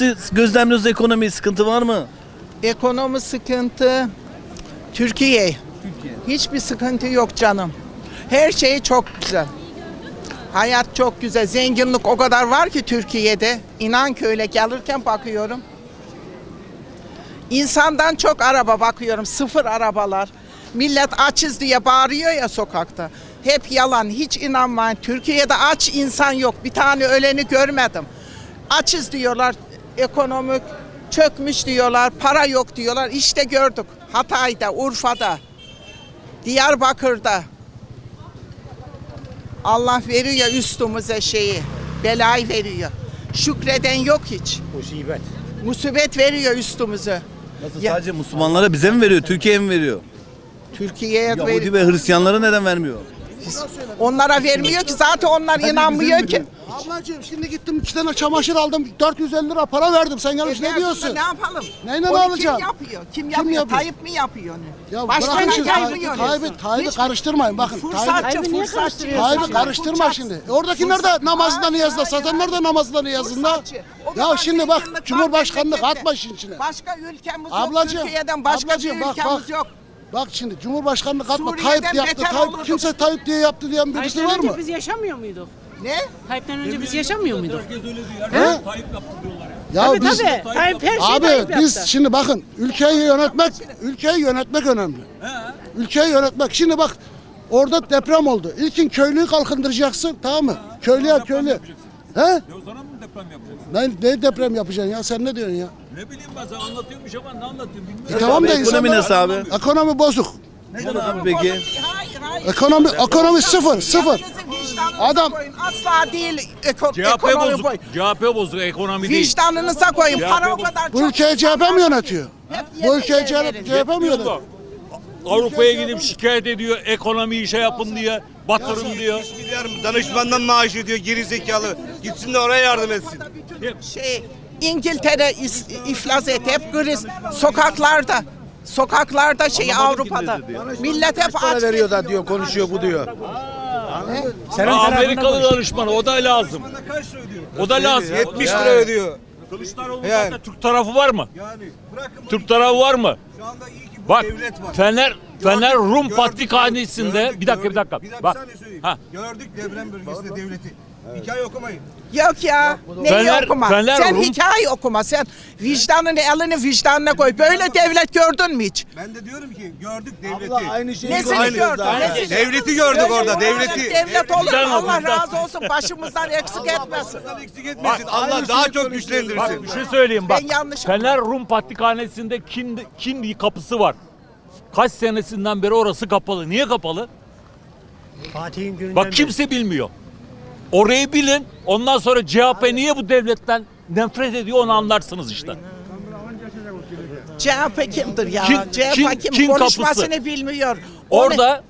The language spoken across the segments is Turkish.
Nasıl gözlemliyoruz ekonomiyi? Sıkıntı var mı? Ekonomi sıkıntı. Türkiye. Türkiye. Hiçbir sıkıntı yok canım. Her şey çok güzel. Hayat çok güzel. Zenginlik o kadar var ki Türkiye'de. İnan ki öyle gelirken bakıyorum. İnsandan çok araba bakıyorum. Sıfır arabalar. Millet açız diye bağırıyor ya sokakta. Hep yalan. Hiç inanmayın. Türkiye'de aç insan yok. Bir tane öleni görmedim. Açız diyorlar. Ekonomik çökmüş diyorlar. Para yok diyorlar. İşte gördük. Hatay'da, Urfa'da, Diyarbakır'da. Allah veriyor üstümüze şeyi. Belayı veriyor. Şükreden yok hiç. Musibet. Musibet veriyor üstümüze. Nasıl Ya- sadece Müslümanlara bize mi veriyor? Türkiye'ye mi veriyor? Türkiye'ye Yahudi veriyor. ve Hristiyanlara neden vermiyor? Onlara vermiyor ki zaten onlar inanmıyor ki. Ablacığım şimdi gittim iki tane çamaşır aldım 450 lira para verdim sen gelmiş E, ne diyorsun? Ne yapalım? Neyle Onu ne alacağım? Kim yapıyor? Kim, Kim yapıyor? yapıyor? Tayyip mi yapıyor onu? Ya Başka bırakın şimdi Tayyip'i. Tayyip'i, Tayyip'i karıştırmayın bakın. Tayyip, Fırsatçı, fırsatçı. Tayyip'i karıştırma şimdi. Oradakiler de namazında niyazda, satanlar da namazında niyazında. Fırsatçı. O Ya şimdi bak zenginlik var Cumhurbaşkanlık memlekette. atma işin içine. Başka ülkemiz yok. Ablacığım, Türkiye'den başka ablacığım, bir bak, ülkemiz bak. yok. Bak şimdi Cumhurbaşkanlık atma Suriye'den Tayyip yaptı. beter Tayyip, olurduk. kimse Tayyip diye yaptı diyen birisi Tayyip'ten var önce mı? biz yaşamıyor muyduk? Ne? Tayyip'ten önce biz yaşamıyor muyduk? He? Ya Tabii biz tabii. Tayyip her şeyi Abi Tayyip biz yaptı. şimdi bakın ülkeyi yönetmek ülkeyi yönetmek önemli. Ülkeyi yönetmek. Şimdi bak orada deprem oldu. İlkin köylüyü kalkındıracaksın tamam mı? Köylüye köylü. He? Ya o zaman mı deprem yapacaksın? Ne, ne deprem yapacaksın ya? Sen ne diyorsun ya? Ne bileyim ben sana anlatıyormuş ama ne anlatayım bilmiyorum. E tamam da Ekonomi insanlar- nasıl abi? Ekonomi bozuk. Neden abi peki? Hayır, hayır. Ekonomi ekonomi sıfır, sıfır. Vicdanınıza Adam- koyun. Asla değil eko, CHP ekonomi bozuk. boy. CHP bozuk ekonomi değil. Vicdanınıza koyun. CHP Para o bozuk. kadar Bu çok. ülkeyi CHP mi yönetiyor? Hep Bu ülkeyi. CHP mi yönetiyor? Avrupa'ya gidip şikayet ediyor. Ekonomiyi şey yapın diye. Batırın diyor. milyar danışmandan maaş ödüyor geri zekalı. Gitsin de oraya yardım etsin. Şey, İngiltere is- iflas etti. Hep kriz. Sokaklarda. Sokaklarda şey Avrupa'da. Millet hep para aç. veriyor da diyor konuşuyor bu diyor. Ha, Amerikalı danışman o da lazım. O da lazım. 70 lira ödüyor. Kılıçdaroğlu Yani. zaten Türk tarafı var mı? Yani bırakın Türk tarafı var mı? şu anda iyi ki bu Bak devlet var. Fener Fener Rum Gördük, Patrikhanesi'nde gördük, bir dakika bir gördük. dakika. Bir Bak. saniye söyleyeyim. Ha. Gördük deprem bölgesinde devleti. Hikaye okumayın. Yok ya. Neyi Fener- okuma? Fener sen Rum- hikaye okuma. Sen vicdanını elini vicdanına koy. Böyle devlet gördün mü hiç? Ben de diyorum ki gördük devleti. Abla aynı şeyi Nesini aynı gördün? Nesini? Devleti gördük Öyle orada, bir devleti. Devlet olur mu? Allah razı olsun. Başımızdan eksik etmesin. Allah eksik etmesin. Allah daha çok güçlendirsin. Bak bir şey söyleyeyim bak. Ben yanlış Fener Rum Patrikhanesi'nde kin, kin kapısı var. Kaç senesinden beri orası kapalı. Niye kapalı? Fatih'in gününden Bak kimse bilmiyor. Orayı bilin. Ondan sonra CHP niye bu devletten nefret ediyor onu anlarsınız işte. CHP kimdir ya? Çin- CHP Çin- kim? Çin Konuşmasını kapısı. bilmiyor. O ne? Orada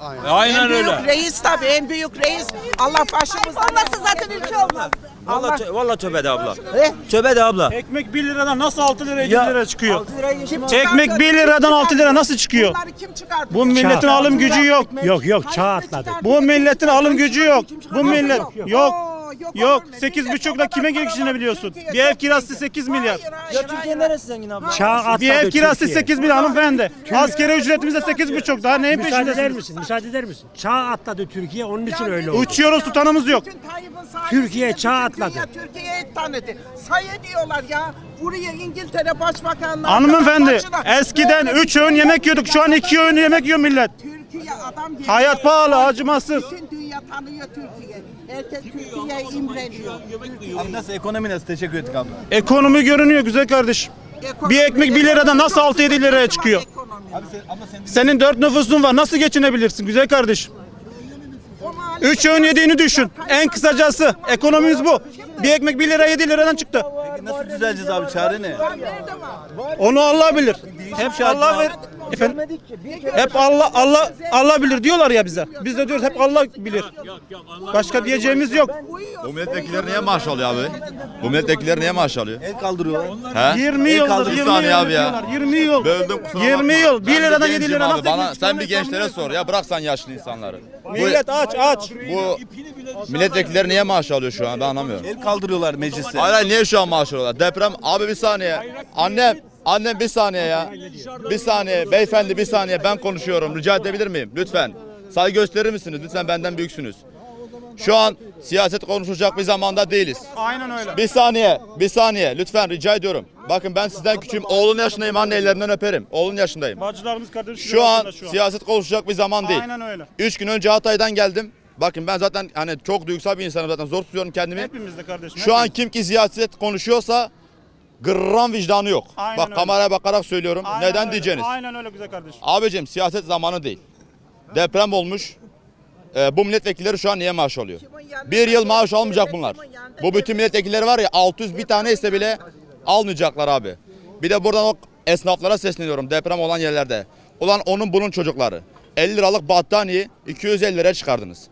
en Aynen büyük öyle. reis tabii en büyük reis. Allah başımızdan Olmazsa zaten ülke olmaz. Vallahi, tö- vallahi tövbe de abla. Eh, Tövbe de abla. Ekmek 1 liradan nasıl 6 liraya 7 Ya- lira çıkıyor? kim Ekmek çıkardı? 1 liradan 6 lira nasıl çıkıyor? Bunları kim çıkardı? Bu milletin alım gücü yok. Yok yok çağ atladı. Bu milletin alım gücü yok. Bu millet yok? Yok. Yok olur mu? 8 Millet buçukla o kime kadar geçinebiliyorsun? Bir ev kirası zengin. 8 milyar. Ya Türkiye neresi zengin abla? Çağ atladı Bir ev kirası Türkiye. 8 milyar hanımefendi. Askeri ücretimiz de 8 buçuk. Daha neyin Müsaade eder peşindesiniz? misin? Müsaade eder misin? Çağ atladı Türkiye onun için öyle oldu. Uçuyoruz tutanımız yok. Türkiye çağ dünya atladı. Türkiye'yi tanıdı. Say ediyorlar ya. Buraya İngiltere Başbakanlığı. Hanımefendi eskiden Böyle 3 öğün yemek yiyorduk. Şu an 2 öğün yemek yiyor millet. Türkiye adam gibi. Hayat pahalı, acımasız. Bütün dünya tanıyor Türkiye. Herkes Türkiye'ye imreniyor. Abi nasıl ekonomi nasıl? Teşekkür ettik abi. Ekonomi görünüyor güzel kardeşim. Bir ekmek 1 liradan nasıl 6-7 liraya çıkıyor? Senin 4 nüfusun var. Nasıl geçinebilirsin güzel kardeşim? 3 öğün yediğini düşün. En kısacası ekonomimiz bu. Bir ekmek 1 lira 7 liradan çıktı. Nasıl düzeleceğiz abi? Çare ne? Onu Allah bilir. Hep Allah ver. Efendim? Hep Allah Allah Allah bilir diyorlar ya bize. Biz de diyoruz hep Allah bilir. Başka diyeceğimiz yok. Bu milletvekilleri niye maaş alıyor abi? Bu milletvekilleri niye maaş alıyor? El kaldırıyorlar. He? 20 El yıldır kaldır 20 bir saniye yıl abi ya. diyorlar, 20 yıl. Böldüm kusura 20 bakma. yıl 1 Ben liradan bir 7 gencim abi. Bana, sen bir gençlere sor ya bırak sen yaşlı insanları. Millet aç aç. Bu milletvekilleri niye maaş alıyor şu an ben anlamıyorum. El kaldırıyorlar mecliste. Hayır hayır, niye şu an maaş alıyorlar? Deprem abi bir saniye. Annem annem bir saniye ya. Bir saniye beyefendi bir saniye ben konuşuyorum. Rica edebilir miyim? Lütfen. Saygı gösterir misiniz? Lütfen benden büyüksünüz. Şu an siyaset konuşulacak bir zamanda değiliz. Aynen öyle. Bir saniye, bir saniye. Lütfen rica ediyorum. Bakın ben sizden küçüğüm. Oğlun yaşındayım. Anne ellerinden öperim. Oğlun yaşındayım. Bacılarımız kardeşimiz Şu an an. siyaset konuşacak bir zaman değil. Aynen öyle. Üç gün önce Hatay'dan geldim. Bakın ben zaten hani çok duygusal bir insanım zaten. Zor tutuyorum kendimi. Hepimiz de kardeşim. Şu an hepimiz. kim ki siyaset konuşuyorsa gırran vicdanı yok. Aynen Bak öyle. kameraya bakarak söylüyorum. Aynen Neden öyle. diyeceğiniz? Aynen öyle güzel kardeşim. Abicim siyaset zamanı değil. Deprem olmuş. Ee, bu milletvekilleri şu an niye maaş alıyor? Bir yıl maaş almayacak bunlar. Bu bütün milletvekilleri var ya 600 bir tane ise bile almayacaklar abi. Bir de buradan o esnaflara sesleniyorum deprem olan yerlerde. Ulan onun bunun çocukları. 50 liralık battaniye 250 liraya çıkardınız.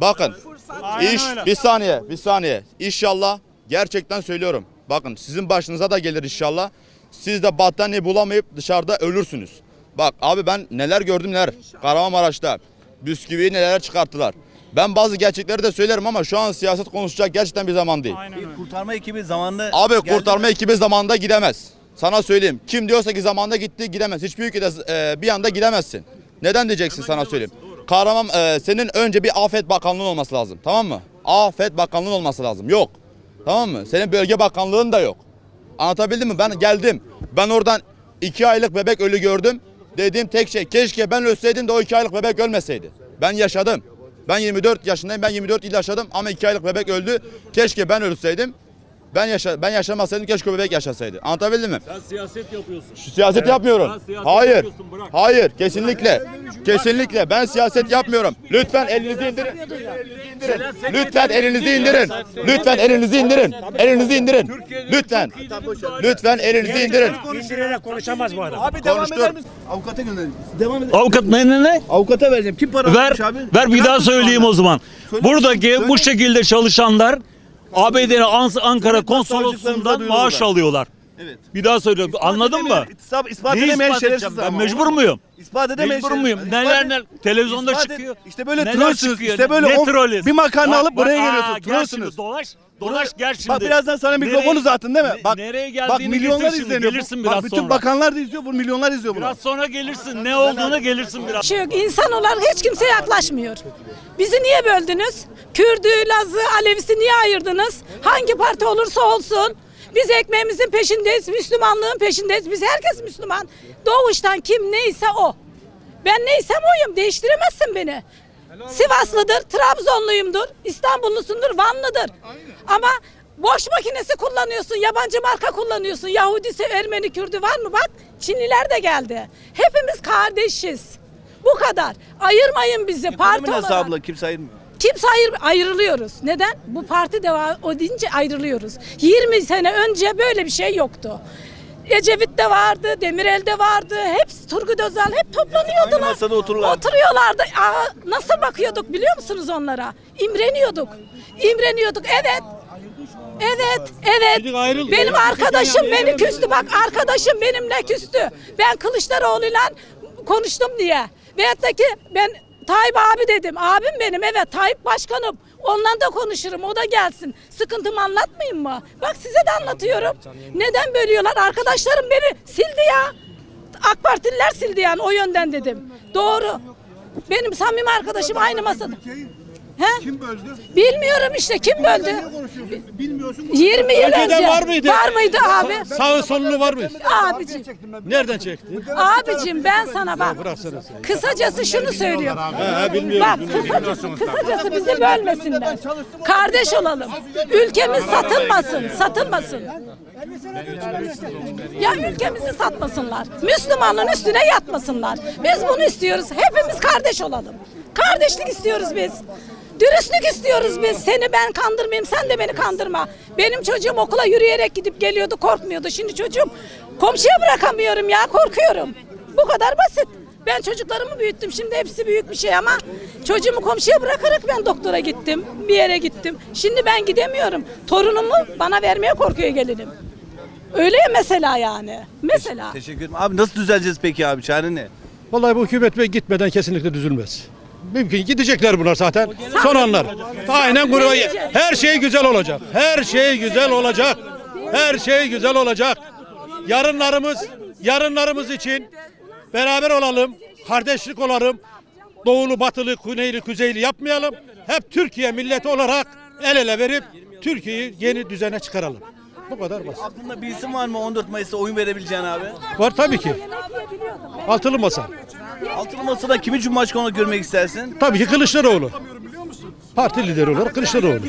Bakın Aynen iş öyle. bir saniye bir saniye. İnşallah gerçekten söylüyorum. Bakın sizin başınıza da gelir inşallah. Siz de battaniye bulamayıp dışarıda ölürsünüz. Bak abi ben neler gördüm neler. Kahramanmaraş'ta bisküvi neler çıkarttılar. Ben bazı gerçekleri de söylerim ama şu an siyaset konuşacak gerçekten bir zaman değil. Aynen öyle. Kurtarma ekibi zamanında Abi geldi kurtarma mi? ekibi zamanında gidemez. Sana söyleyeyim. Kim diyorsa ki zamanında gitti gidemez. Hiçbir ülkede e, bir anda gidemezsin. Neden diyeceksin sana söyleyeyim. Kahraman e, senin önce bir afet bakanlığın olması lazım. Tamam mı? Afet bakanlığın olması lazım. Yok. Tamam mı? Senin bölge bakanlığın da yok. Anlatabildim mi? Ben geldim. Ben oradan iki aylık bebek ölü gördüm. Dediğim tek şey keşke ben ölseydim de o iki aylık bebek ölmeseydi. Ben yaşadım. Ben 24 yaşındayım. Ben 24 yıl yaşadım ama iki aylık bebek öldü. Keşke ben ölseydim. Ben yaşa ben yaşamasaydım keşke bebek yaşasaydı. Anlatabildim mi? Sen siyaset yapıyorsun. Şu siyaset yapmıyorum. Sen siyaset Hayır. yapıyorsun, bırak. Hayır, kesinlikle. Kesinlikle ben siyaset yapmıyorum. Lütfen elinizi indirin. Lütfen elinizi indirin. Lütfen elinizi indirin. Elinizi indirin. Lütfen. Lütfen elinizi indirin. İndirerek konuşamaz bu adam. Abi devam eder misin? Avukata gönderin. Devam eder. Avukat ne ne ne? Avukata vereceğim. Kim para Ver, vermiş abi? ver bir daha söyleyeyim o zaman. Buradaki bu şekilde çalışanlar ABD'nin Ankara konsolosluğundan maaş alıyorlar. Evet. Bir daha söylüyorum. Anladın mı? İspat, ispat Neyi edemeyen ispat şerefsiz edeceğim? Ben ama. mecbur muyum? İspat edemeyen Mecbur şerefsiz. muyum? İspat Neler et- neler televizyonda ispat et- çıkıyor. İşte böyle Neler trollsünüz. çıkıyor? İşte böyle Ne on- trolüz? bir makarna Bak, alıp buraya bak, geliyorsun. aa, gel Trollsünüz. şimdi, Dolaş. Dolaş gel şimdi. Bak birazdan sana mikrofonu zaten değil mi? Ne- Bak, nereye bak geldiğini milyonlar getir şimdi, izleniyor. gelirsin bak biraz bütün sonra. bakanlar da izliyor, bu milyonlar izliyor bunu. Biraz sonra gelirsin. Ne olduğunu gelirsin biraz. şey yok. İnsan olarak hiç kimse yaklaşmıyor. Bizi niye böldünüz? Kürdü, Lazı, Alevisi niye ayırdınız? Hangi parti olursa olsun. Biz ekmeğimizin peşindeyiz, Müslümanlığın peşindeyiz. Biz herkes Müslüman. Doğuştan kim neyse o. Ben neysem oyum. Değiştiremezsin beni. Sivaslıdır, Trabzonluyumdur, İstanbullusundur, Vanlıdır. Ama boş makinesi kullanıyorsun, yabancı marka kullanıyorsun. Yahudisi, Ermeni, Kürdü var mı? Bak Çinliler de geldi. Hepimiz kardeşiz. Bu kadar. Ayırmayın bizi parti Ekonomi nasıl olarak. abla? Kimse ayırmıyor. Kimse ayır, ayrılıyoruz. Neden? Bu parti devam o deyince ayrılıyoruz. 20 sene önce böyle bir şey yoktu. Ecevit de vardı, Demirel de vardı. Hepsi Turgut Özal hep toplanıyordular. Aynı masada otururlardı. Oturuyorlardı. Aa, nasıl bakıyorduk biliyor musunuz onlara? İmreniyorduk. İmreniyorduk. Evet. Evet, evet. Benim arkadaşım beni küstü. Bak arkadaşım benimle küstü. Ben Kılıçdaroğlu'yla konuştum diye. Veyahut da ki ben Tayyip abi dedim. Abim benim evet Tayyip başkanım. Onunla da konuşurum. O da gelsin. Sıkıntımı anlatmayayım mı? Bak size de anlatıyorum. Neden bölüyorlar? Arkadaşlarım beni sildi ya. AK Partililer sildi yani o yönden dedim. Doğru. Benim samimi arkadaşım aynı masada. He? Kim böldü? Bilmiyorum işte kim böldü? Bilmiyorsun. 20 yıl Önceden önce. var mıydı? Var mıydı abi? Sağ solunu var mı? Abicim. Nereden çekti? Abicim ben sana bak. Kısacası şunu söylüyorum. Bak kısacası, kısacası bizi bölmesinler. Kardeş olalım. Ülkemiz satılmasın. Satılmasın. Ya ülkemizi satmasınlar. Müslümanlığın üstüne yatmasınlar. Biz bunu istiyoruz. Hepimiz kardeş olalım. Kardeşlik istiyoruz biz. Dürüstlük istiyoruz biz. Seni ben kandırmayayım, sen de beni kandırma. Benim çocuğum okula yürüyerek gidip geliyordu, korkmuyordu. Şimdi çocuğum komşuya bırakamıyorum ya, korkuyorum. Bu kadar basit. Ben çocuklarımı büyüttüm. Şimdi hepsi büyük bir şey ama çocuğumu komşuya bırakarak ben doktora gittim. Bir yere gittim. Şimdi ben gidemiyorum. Torunumu bana vermeye korkuyor gelinim. Öyle ya mesela yani. Mesela. Teşekkür ederim. Abi nasıl düzeleceğiz peki abi? Çare ne? Vallahi bu hükümet bey gitmeden kesinlikle düzülmez. Mümkün gidecekler bunlar zaten. Son anlar. Aynen gruba. Her şey güzel olacak. Her şey güzel olacak. Her şey güzel olacak. Yarınlarımız, yarınlarımız için beraber olalım. Kardeşlik olalım. Doğulu, batılı, güneyli, kuzeyli yapmayalım. Hep Türkiye milleti olarak el ele verip Türkiye'yi yeni düzene çıkaralım. Bu kadar basit. Aklında bir isim var mı 14 Mayıs'ta oyun verebileceğin abi? Var tabii ki. Altılı masa. Altılı Masa'da kimi Cumhurbaşkanı olarak görmek istersin? Tabii ki Kılıçdaroğlu. Parti lideri olarak Kılıçdaroğlu.